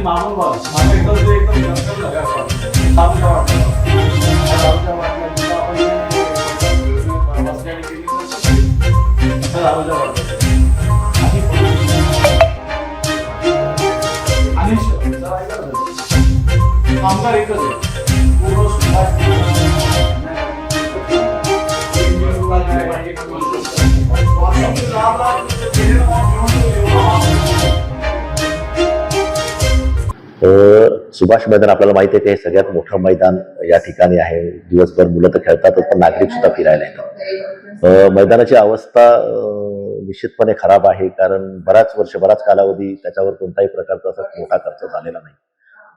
आणि मामूल भाग माझ्या एकदम ते एकदम जंगल झाले असं वाटतं. दारूच्या वाटलं. त्या दारूच्या वाटल्यानंतर आपण जे बस तर सुभाष मैदान आपल्याला माहिती आहे की हे सगळ्यात मोठं मैदान या ठिकाणी आहे. दिवसभर मुलं तर खेळतातच पण नागरिक सुद्धा फिरायला येतात. मैदानाची अवस्था निश्चितपणे खराब आहे कारण बऱ्याच वर्ष बराच कालावधी त्याच्यावर कोणताही प्रकारचा असा मोठा खर्च झालेला नाही.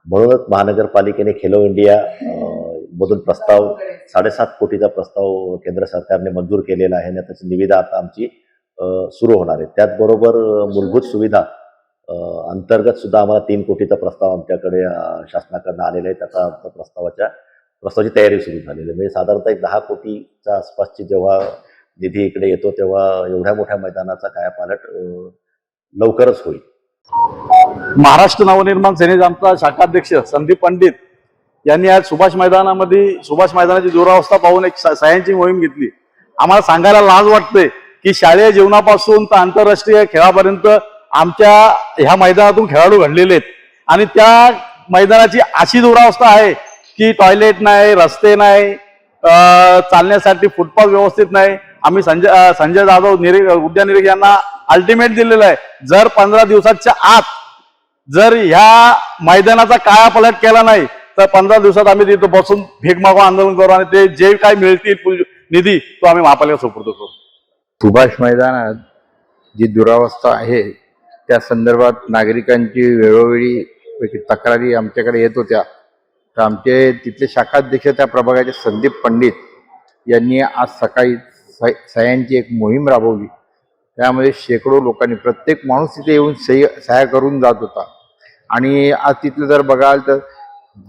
म्हणूनच महानगरपालिकेने खेलो इंडिया मधून प्रस्ताव साडेसात कोटीचा प्रस्ताव केंद्र सरकारने मंजूर केलेला आहे. आणि त्याची निविदा आता आमची सुरू होणार आहे. त्याचबरोबर मूलभूत सुविधा अंतर्गत सुद्धा आम्हाला तीन कोटीचा प्रस्ताव आमच्याकडे शासनाकडनं आलेला आहे. त्याचा आमचा प्रस्तावाच्या प्रस्तावाची तयारी सुरू झालेली आहे. म्हणजे साधारणतः एक दहा कोटीच्या आसपासची जेव्हा निधी इकडे येतो तेव्हा एवढ्या मोठ्या मैदानाचा कायापालट पालट लवकरच होईल. महाराष्ट्र नवनिर्माण सेनेचा आमचा शाखाध्यक्ष संदीप पंडित यांनी आज सुभाष मैदानामध्ये सुभाष मैदानाची दुरावस्था पाहून एक स- सह्यांची मोहीम घेतली. आम्हाला सांगायला लाज वाटते की शालेय जीवनापासून तर आंतरराष्ट्रीय खेळापर्यंत आमच्या ह्या मैदानातून खेळाडू घडलेले आहेत. आणि त्या मैदानाची अशी दुरावस्था आहे की टॉयलेट नाही रस्ते नाही चालण्यासाठी फुटपाथ व्यवस्थित नाही. आम्ही संजय संजय जाधव निरीक उद्या निरीक यांना अल्टिमेट दिलेलं आहे. जर पंधरा दिवसाच्या आत जर ह्या मैदानाचा कायापलट केला नाही तर पंधरा दिवसात आम्ही तिथं बसून भीक मागो आंदोलन करू आणि ते जे काय मिळतील निधी तो आम्ही महापालिका सुपूर्द करू सुभाष मैदानात जी दुरावस्था आहे त्या संदर्भात नागरिकांची वेळोवेळी तक्रारी आमच्याकडे येत होत्या. तर आमचे तिथले शाखाध्यक्ष त्या प्रभागाचे संदीप पंडित यांनी आज सकाळी स- सह्यांची एक मोहीम राबवली. त्यामध्ये शेकडो लोकांनी प्रत्येक माणूस तिथे येऊन सही सह्या करून जात होता. आणि आज तिथलं जर बघाल तर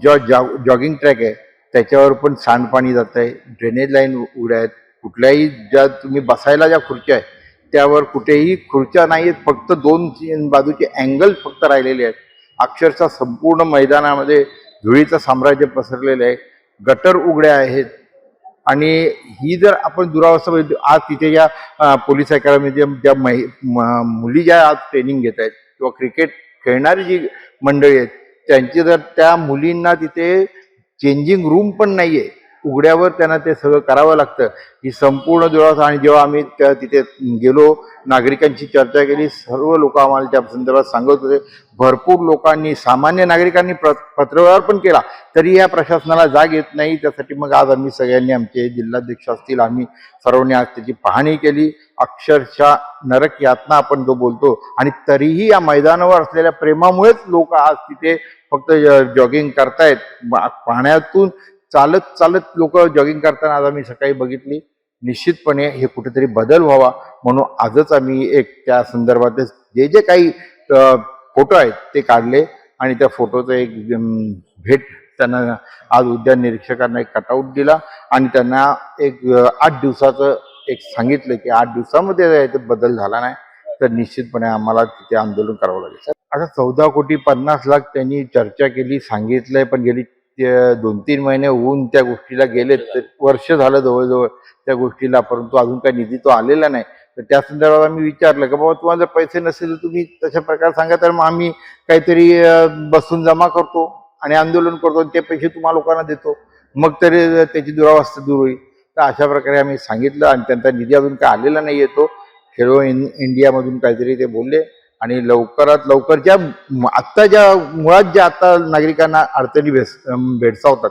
जो जॉग जॉगिंग ट्रॅक आहे त्याच्यावर पण सांडपाणी जात आहे ड्रेनेज लाईन उघड्या आहेत. कुठल्याही ज्या तुम्ही बसायला ज्या खुर्च्या आहेत त्यावर कुठेही खुर्च्या नाही आहेत फक्त दोन तीन बाजूचे अँगल फक्त राहिलेले आहेत. अक्षरशः संपूर्ण मैदानामध्ये धुळीचं साम्राज्य पसरलेलं आहे. गटर उघड्या आहेत. आणि ही जर आपण दुरावस्था बघितली, आज तिथे ज्या पोलीस अकॅडमीच्या ज्या महि म- मुली ज्या आज ट्रेनिंग घेत आहेत किंवा क्रिकेट खेळणारी जी मंडळी आहेत त्यांची जर त्या मुलींना तिथे चेंजिंग रूम पण नाही आहे उघड्यावर त्यांना ते सगळं करावं लागतं. ही संपूर्ण दुरावस्था आणि जेव्हा आम्ही त्या तिथे गेलो नागरिकांची चर्चा केली सर्व लोक आम्हाला त्या संदर्भात सांगत होते. भरपूर लोकांनी सामान्य नागरिकांनी प्र पत्रव्यवहार पण केला. तरी या प्रशासनाला जाग येत नाही. त्यासाठी मग आज आम्ही सगळ्यांनी आमचे जिल्हाध्यक्ष असतील आम्ही सर्वांनी आज त्याची पाहणी केली. अक्षरशः नरक यातना आपण जो बोलतो आणि तरीही या मैदानावर असलेल्या प्रेमामुळेच लोक आज तिथे फक्त जॉगिंग करतायत. पाण्यातून चालत चालत लोक जॉगिंग करताना आज आम्ही सकाळी बघितली. निश्चितपणे हे कुठेतरी बदल व्हावा म्हणून आजच आम्ही एक त्या संदर्भात जे जे काही फोटो आहेत ते काढले आणि त्या फोटोचं एक भेट त्यांना आज उद्यान निरीक्षकांना एक कटआउट दिला आणि त्यांना एक आठ दिवसाचं एक सांगितलं की आठ दिवसामध्ये जर बदल झाला नाही तर निश्चितपणे आम्हाला तिथे आंदोलन करावं लागेल. आता चौदा कोटी पन्नास लाख त्यांनी चर्चा केली सांगितलंय पण गेली दोन तीन महिने होऊन त्या गोष्टीला गेले तर वर्ष झालं जवळजवळ त्या गोष्टीला परंतु अजून काही निधी तो आलेला नाही. तर त्या संदर्भात आम्ही विचारलं की बाबा तुम्हाला जर पैसे नसेल तर तुम्ही तशा प्रकारे सांगा तर मग आम्ही काहीतरी बसून जमा करतो आणि आंदोलन करतो आणि ते पैसे तुम्हाला लोकांना देतो. मग तरी त्याची दुरावस्था दूर होईल. तर अशा प्रकारे आम्ही सांगितलं आणि त्यांचा निधी अजून काय आलेला नाही येतो खेलो इन इंडियामधून काहीतरी ते बोलले. आणि लवकरात लवकर ज्या आत्ता ज्या मुळात ज्या आता नागरिकांना अडचणी भेस भेडसावतात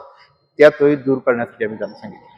त्या तोही दूर करण्यासाठी आम्ही त्यांना सांगितलं.